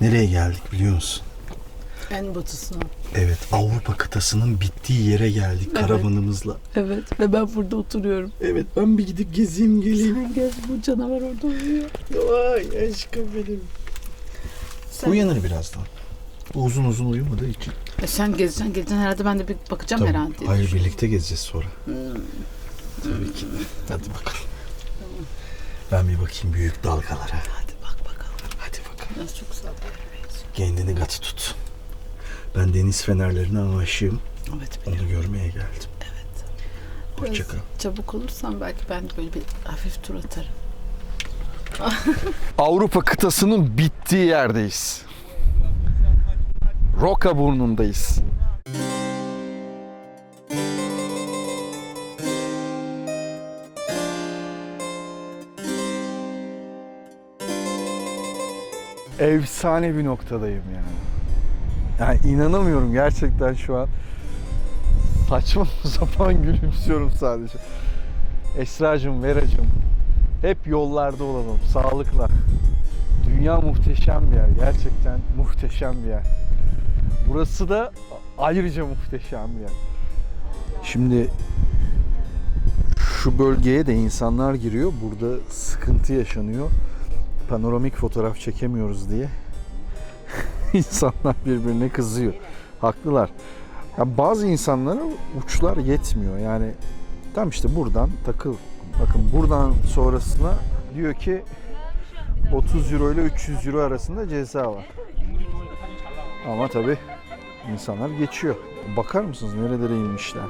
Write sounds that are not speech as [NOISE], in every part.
Nereye geldik biliyor musun? En batısına. Evet Avrupa kıtasının bittiği yere geldik Evet. karavanımızla. Evet ve ben burada oturuyorum. Evet ben bir gidip gezeyim geleyim. Sen gel bu canavar orada uyuyor. Vay aşkım benim. Sen, Uyanır birazdan. O uzun uzun uyumadığı için. E sen gezeceksin geleceksin herhalde ben de bir bakacağım Tabii. herhalde. Hayır birlikte gezeceğiz sonra. Hmm. Tabii ki. Hadi bakalım. Ben bir bakayım büyük dalgalara. Hadi bak bakalım. Hadi bakalım. Biraz çok benziyor. Kendini katı tut. Ben deniz fenerlerine aşığım. Evet Onu biliyorum. görmeye geldim. Evet. Hoşça kal. Biraz çabuk olursan belki ben de böyle bir hafif tur atarım. [LAUGHS] Avrupa kıtasının bittiği yerdeyiz. Roka burnundayız. Efsane bir noktadayım yani. Yani inanamıyorum gerçekten şu an. Saçma [LAUGHS] sapan gülümsüyorum sadece. Esracığım, Veracığım, hep yollarda olalım, sağlıkla. Dünya muhteşem bir yer, gerçekten muhteşem bir yer. Burası da ayrıca muhteşem bir yer. Şimdi şu bölgeye de insanlar giriyor. Burada sıkıntı yaşanıyor. Panoramik fotoğraf çekemiyoruz diye. [LAUGHS] insanlar birbirine kızıyor. Haklılar. Ya bazı insanlara uçlar yetmiyor. Yani tam işte buradan takıl. Bakın buradan sonrasına diyor ki 30 euro ile 300 euro arasında ceza var. Ama tabi insanlar geçiyor. Bakar mısınız nerelere inmişler?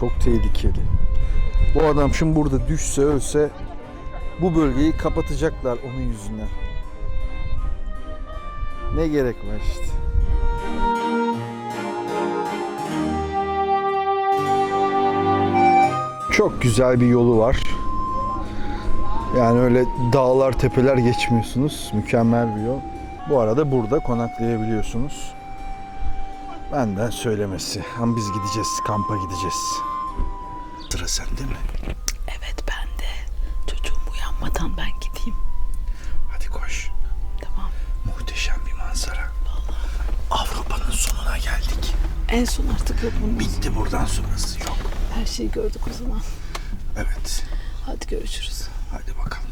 Çok tehlikeli. Bu adam şimdi burada düşse ölse bu bölgeyi kapatacaklar onun yüzünden. Ne gerek var işte. Çok güzel bir yolu var. Yani öyle dağlar tepeler geçmiyorsunuz. Mükemmel bir yol. Bu arada burada konaklayabiliyorsunuz. Benden söylemesi. Ama biz gideceğiz, kampa gideceğiz. Sıra sende mi? En son artık yok bunun. Bitti buradan sonrası yok. Her şeyi gördük o zaman. Evet. Hadi görüşürüz. Hadi bakalım.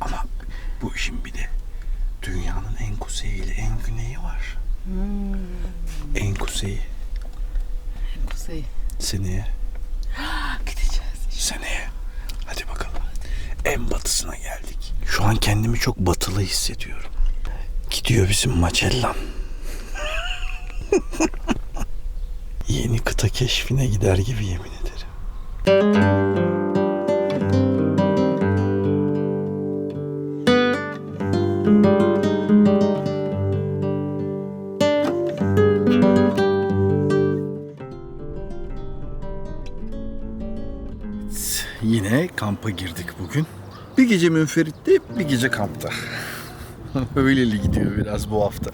Ama bu işin bir de dünyanın en kuzeyi ile en güneyi var. En kuzeyi Kuzey. seneye, [GASPS] Gideceğiz. seneye. Hadi bakalım. En batısına geldik. Şu an kendimi çok batılı hissediyorum. Gidiyor bizim Magellan. Yeni kıta keşfine gider gibi yemin ederim. Yine kampa girdik bugün. Bir gece münferitte, bir gece kampta. [LAUGHS] Öyleli gidiyor biraz bu hafta.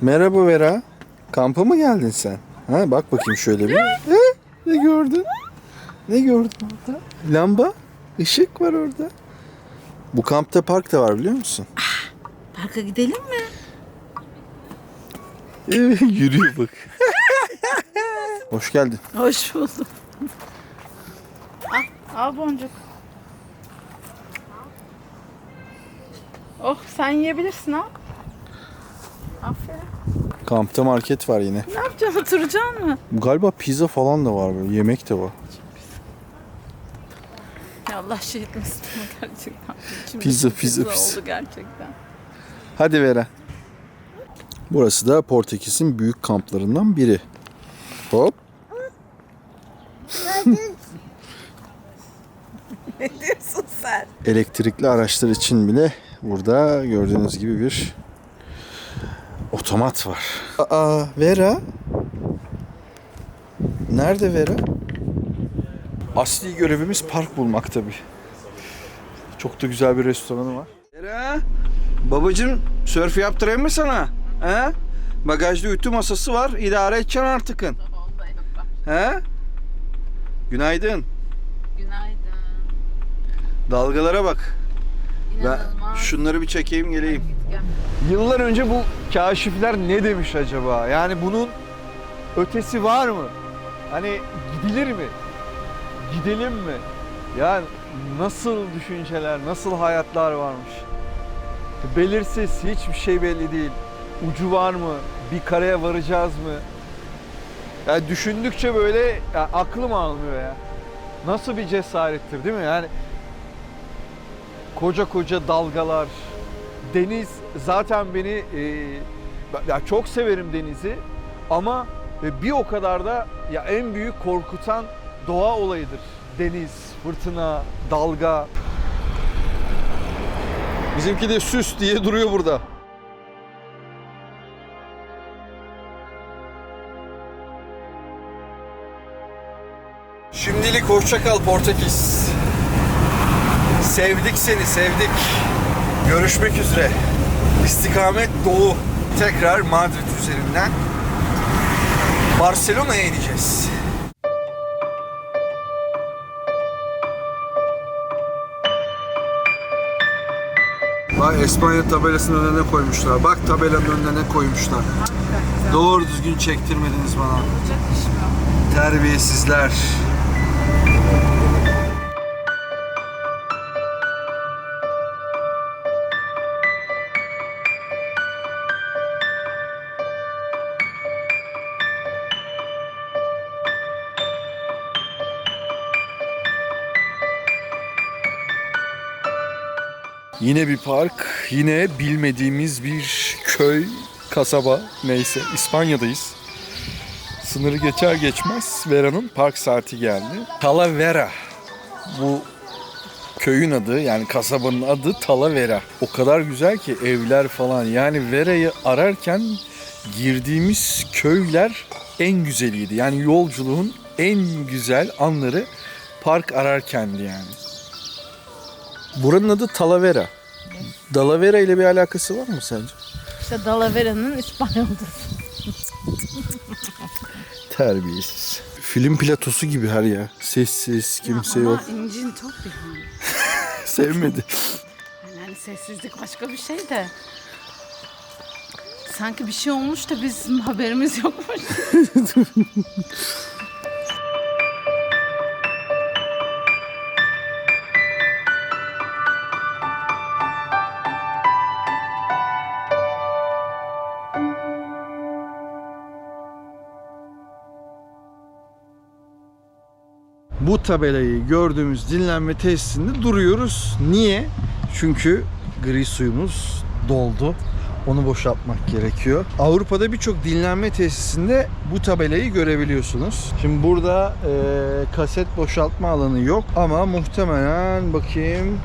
Merhaba Vera. Kampa mı geldin sen? Ha, bak bakayım şöyle bir. He? Ne gördün? Ne gördün orada? Lamba, ışık var orada. Bu kampta park da var biliyor musun? Parka gidelim mi? Evet, [LAUGHS] yürüyor bak. [LAUGHS] Hoş geldin. Hoş buldum. al, al boncuk. Oh sen yiyebilirsin ha. Aferin. Kampta market var yine. Ne yapacaksın oturacaksın mı? Galiba pizza falan da var böyle. Yemek de var. Ya Allah şey etmesin ama gerçekten. İçimde Pizza, pizza pizza. oldu gerçekten. Hadi Vera. Burası da Portekiz'in büyük kamplarından biri. Hop. [LAUGHS] Ne diyorsun sen? Elektrikli araçlar için bile burada gördüğünüz gibi bir otomat var. Aa Vera. Nerede Vera? Asli görevimiz park bulmak tabii. Çok da güzel bir restoranı var. Vera, babacım sörf yaptırayım mı sana? He? Bagajda ütü masası var. idare edeceksin artıkın. He? Günaydın. Günaydın. Dalgalara bak. Ben şunları bir çekeyim geleyim. Yıllar önce bu kaşifler ne demiş acaba? Yani bunun ötesi var mı? Hani gidilir mi? Gidelim mi? Yani nasıl düşünceler, nasıl hayatlar varmış? Belirsiz, hiçbir şey belli değil. Ucu var mı? Bir karaya varacağız mı? Yani düşündükçe böyle ya aklım almıyor ya. Nasıl bir cesarettir değil mi? Yani koca koca dalgalar, deniz zaten beni e, ya çok severim denizi ama e, bir o kadar da ya en büyük korkutan doğa olayıdır. Deniz, fırtına, dalga. Bizimki de süs diye duruyor burada. Şimdilik hoşça kal Portekiz. Sevdik seni, sevdik. Görüşmek üzere. İstikamet Doğu. Tekrar Madrid üzerinden Barcelona'ya ineceğiz. Bak İspanya tabelasının önüne koymuşlar. Bak tabelanın önüne ne koymuşlar. Doğru düzgün çektirmediniz bana. Terbiyesizler. Yine bir park, yine bilmediğimiz bir köy, kasaba neyse İspanya'dayız. Sınırı geçer geçmez Vera'nın park saati geldi. Talavera. Bu köyün adı yani kasabanın adı Talavera. O kadar güzel ki evler falan. Yani Vera'yı ararken girdiğimiz köyler en güzeliydi. Yani yolculuğun en güzel anları park ararkendi yani. Buranın adı Talavera. Dalavera ile bir alakası var mı sence? İşte Dalavera'nın İspanyol'dur. Terbiyesiz. Film platosu gibi her yer. Sessiz, kimse yok. Ama incin top yani. [LAUGHS] Sevmedi. Yani sessizlik başka bir şey de. Sanki bir şey olmuş da bizim haberimiz yokmuş. [LAUGHS] Bu tabelayı gördüğümüz dinlenme tesisinde duruyoruz. Niye? Çünkü gri suyumuz doldu. Onu boşaltmak gerekiyor. Avrupa'da birçok dinlenme tesisinde bu tabelayı görebiliyorsunuz. Şimdi burada e, kaset boşaltma alanı yok ama muhtemelen bakayım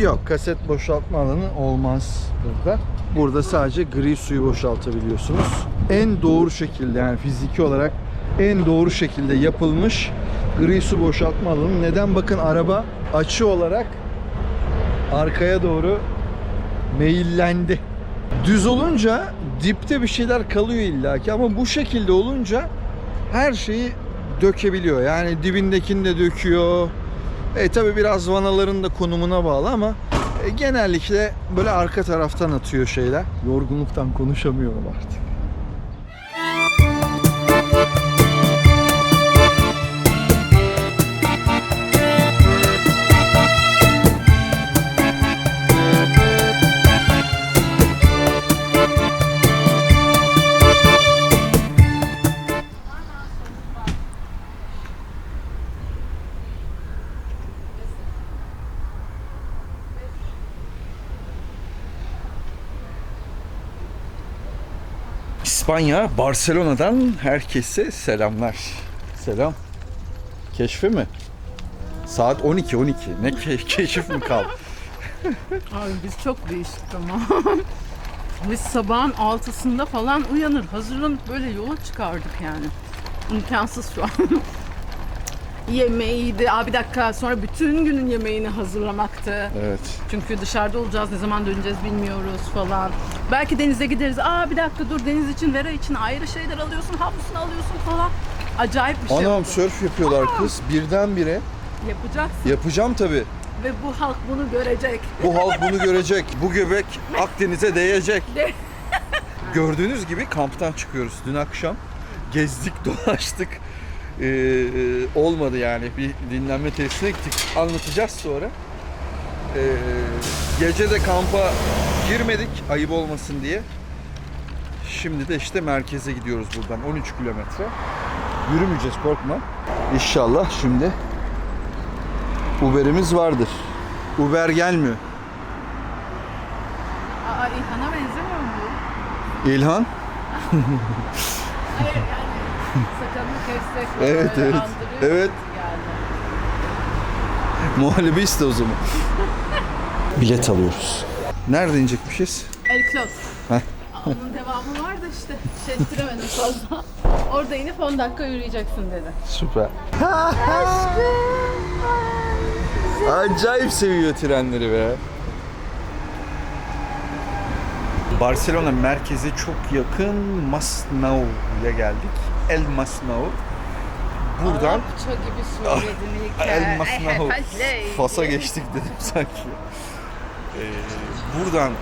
Yok kaset boşaltma alanı olmaz burada. Burada sadece gri suyu boşaltabiliyorsunuz. En doğru şekilde yani fiziki olarak en doğru şekilde yapılmış gri su boşaltma alanı. Neden? Bakın araba açı olarak arkaya doğru meyillendi. Düz olunca dipte bir şeyler kalıyor illaki ama bu şekilde olunca her şeyi dökebiliyor. Yani dibindekini de döküyor. E tabi biraz vanaların da konumuna bağlı ama e, genellikle böyle arka taraftan atıyor şeyler. Yorgunluktan konuşamıyorum artık. İspanya, Barcelona'dan herkese selamlar. Selam. Keşfe mi? Saat 12 12. Ne ke- [LAUGHS] keşif mi kaldı? Abi biz çok değiştik ama. biz sabahın altısında falan uyanır, hazırlanıp böyle yola çıkardık yani. İmkansız şu an. Yemeğiydi. Abi bir dakika sonra bütün günün yemeğini hazırlamaktı. Evet. Çünkü dışarıda olacağız, ne zaman döneceğiz bilmiyoruz falan. Belki denize gideriz. Aa bir dakika dur deniz için, Vera için ayrı şeyler alıyorsun, havlusunu alıyorsun falan. Acayip bir şey Anam oldu. sörf yapıyorlar kız birdenbire. Yapacaksın Yapacağım tabii. ve bu halk bunu görecek. Bu halk bunu görecek. Bu göbek Akdeniz'e değecek. De- Gördüğünüz gibi kamptan çıkıyoruz. Dün akşam gezdik, [LAUGHS] dolaştık. E, olmadı yani. Bir dinlenme tesisine gittik. Anlatacağız sonra. Ee, gece de kampa girmedik ayıp olmasın diye. Şimdi de işte merkeze gidiyoruz buradan 13 kilometre. Yürümeyeceğiz korkma. İnşallah şimdi Uber'imiz vardır. Uber gelmiyor. Aa İlhan'a benzemiyor mu bu? İlhan [LAUGHS] Hayır yani sakalını kessek [LAUGHS] Evet, evet. Evet. Yani. muhallebi iste o zaman. [LAUGHS] Bilet alıyoruz. Nerede inecekmişiz? El Clos. Heh. Onun devamı var da işte şaştıremedim fazla. Orada inip 10 dakika yürüyeceksin dedi. Süper. [LAUGHS] Acayip seviyor trenleri be. Barcelona merkeze çok yakın Masnau'ya geldik. El Masnau. Buradan Arapça gibi söyledin ilk. [LAUGHS] El Masnau. Ay, [LAUGHS] Fas'a geçtik dedim sanki. Ee, buradan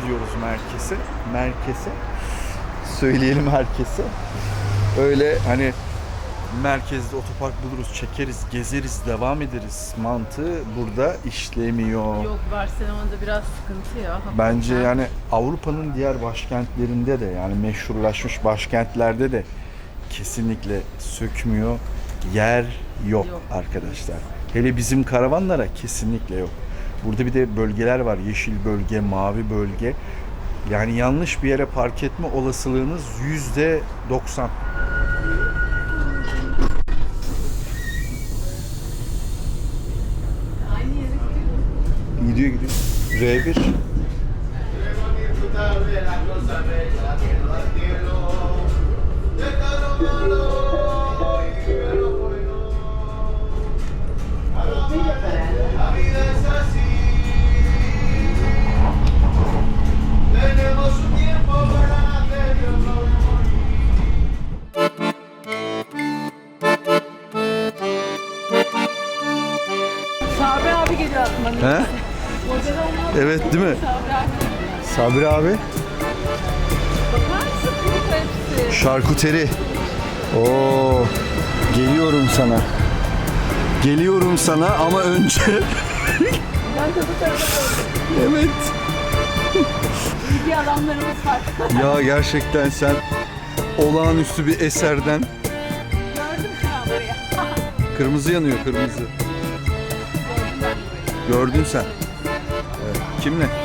gidiyoruz merkeze. Merkeze. Söyleyelim herkese. Öyle hani merkezde otopark buluruz, çekeriz, gezeriz, devam ederiz mantığı burada işlemiyor. Yok Barcelona'da biraz sıkıntı ya. Bence yani Avrupa'nın diğer başkentlerinde de yani meşhurlaşmış başkentlerde de kesinlikle sökmüyor. Yer yok, Yok. arkadaşlar. Hele bizim karavanlara kesinlikle yok. Burada bir de bölgeler var. Yeşil bölge, mavi bölge. Yani yanlış bir yere park etme olasılığınız yüzde 90. Aynı yere gidiyoruz. Gidiyor gidiyor. R1. Sabri abi geliyor aklıma. He? Evet değil mi? Sabri abi. Sabri abi. Şarkuteri. Oo, geliyorum sana. Geliyorum sana ama önce [LAUGHS] evet. İlgi alanlarımız var. [LAUGHS] Ya gerçekten sen olağanüstü bir eserden Gördüm an buraya. [LAUGHS] kırmızı yanıyor kırmızı. Gördün sen. Evet. Kimle?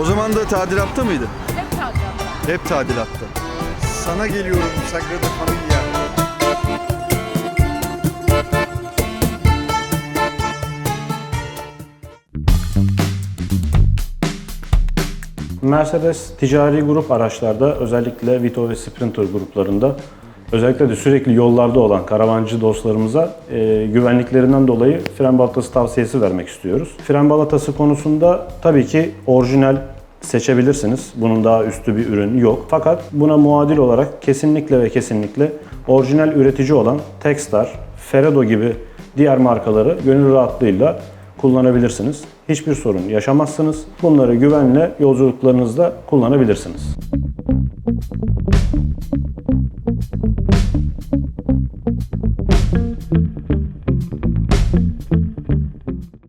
O zaman da tadilatta mıydı? Hep kalacağım. Hep tadilatta. Sana geliyorum Sagrada Familia. Mercedes ticari grup araçlarda özellikle Vito ve Sprinter gruplarında özellikle de sürekli yollarda olan karavancı dostlarımıza e, güvenliklerinden dolayı fren balatası tavsiyesi vermek istiyoruz. Fren balatası konusunda tabii ki orijinal seçebilirsiniz. Bunun daha üstü bir ürün yok. Fakat buna muadil olarak kesinlikle ve kesinlikle orijinal üretici olan Textar, Ferrado gibi diğer markaları gönül rahatlığıyla kullanabilirsiniz. Hiçbir sorun yaşamazsınız. Bunları güvenle yolculuklarınızda kullanabilirsiniz.